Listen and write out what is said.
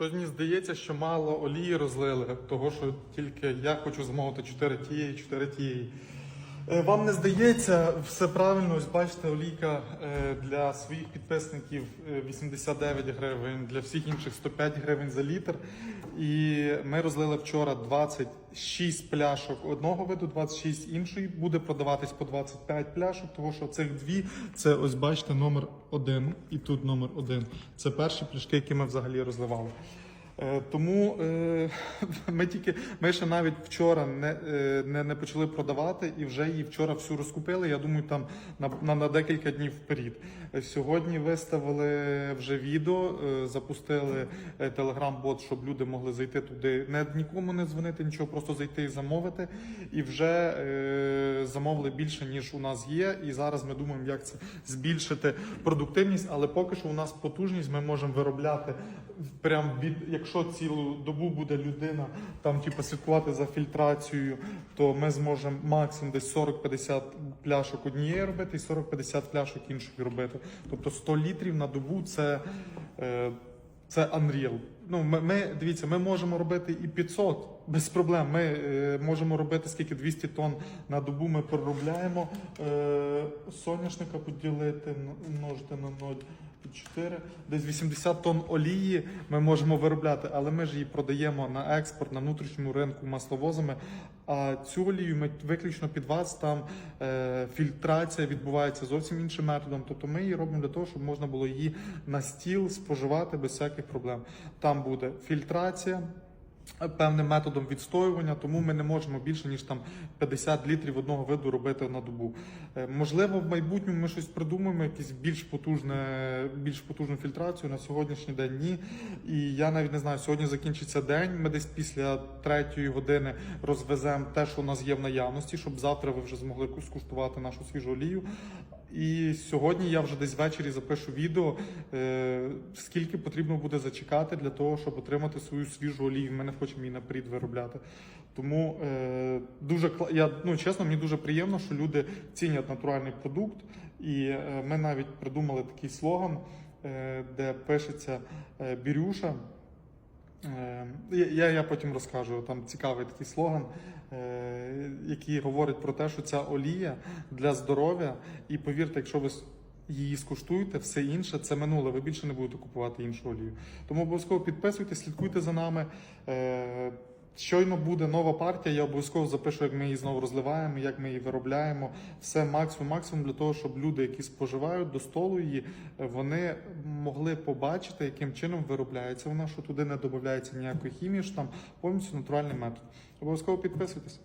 Щось мені здається, що мало олії розлили, того що тільки я хочу замовити 4 тієї, 4 тієї. Е, Вам не здається, все правильно, ось бачите, олійка е, для своїх підписників е, 89 гривень, для всіх інших 105 гривень за літр. І ми розлили вчора 26 пляшок одного виду, 26 іншої. Буде продаватись по 25 пляшок, тому що цих дві це ось бачите номер один і тут номер один. Це перші пляшки, які ми взагалі розливали. Е, Тому е, ми тільки ми ще навіть вчора не, е, не, не почали продавати і вже її вчора всю розкупили. Я думаю, там на, на, на декілька днів вперед. Сьогодні виставили вже відео, запустили телеграм-бот, щоб люди могли зайти туди, не нікому не дзвонити, нічого, просто зайти і замовити. І вже е, замовили більше ніж у нас є. І зараз ми думаємо, як це збільшити продуктивність, але поки що у нас потужність, ми можемо виробляти прям від, якщо цілу добу буде людина там, типу, слідкувати за фільтрацією, то ми зможемо максимум десь 40-50 пляшок однієї робити і 40-50 пляшок іншої робити. Тобто 100 літрів на добу це. Е, це Unreal. Ну, ми, ми дивіться, ми можемо робити і 500 без проблем. Ми е, можемо робити скільки 200 тонн на добу. Ми переробляємо е, соняшника поділити, множити на 0,4, десь 80 тонн олії ми можемо виробляти, але ми ж її продаємо на експорт на внутрішньому ринку масловозами. А цю олію ми виключно під вас там е, фільтрація відбувається зовсім іншим методом. Тобто ми її робимо для того, щоб можна було її на стіл споживати без всяких проблем. Там буде фільтрація. е, Певним методом відстоювання, тому ми не можемо більше ніж там 50 літрів одного виду робити на добу. Е, Можливо, в майбутньому ми щось придумаємо, якісь більш потужне, більш потужну фільтрацію на сьогоднішній день. Ні. І я навіть не знаю, сьогодні закінчиться день. Ми десь після третьої години розвеземо те, що у нас є в наявності, щоб завтра ви вже змогли скуштувати нашу свіжу олію. І сьогодні я вже десь ввечері запишу відео, е, скільки потрібно буде зачекати для того, щоб отримати свою свіжу олію. Ми не хочемо її наперед виробляти. Тому е, дуже я ну чесно, мені дуже приємно, що люди цінять натуральний продукт. І е, ми навіть придумали такий слоган, е, де пишеться е, Бірюша. Е, Я, я, потім розкажу. Там цікавий такий слоган, е, який говорить про те, що ця олія для здоров'я. І повірте, якщо ви її скуштуєте, все інше це минуле. Ви більше не будете купувати іншу олію. Тому обов'язково підписуйтесь, слідкуйте за нами. Щойно буде нова партія, я обов'язково запишу, як ми її знову розливаємо, як ми її виробляємо. Все максимум, максимум для того, щоб люди, які споживають до столу її, вони могли побачити, яким чином виробляється вона, що туди не додається ніякої хімії, що там повністю натуральний метод. Обов'язково підписуйтесь.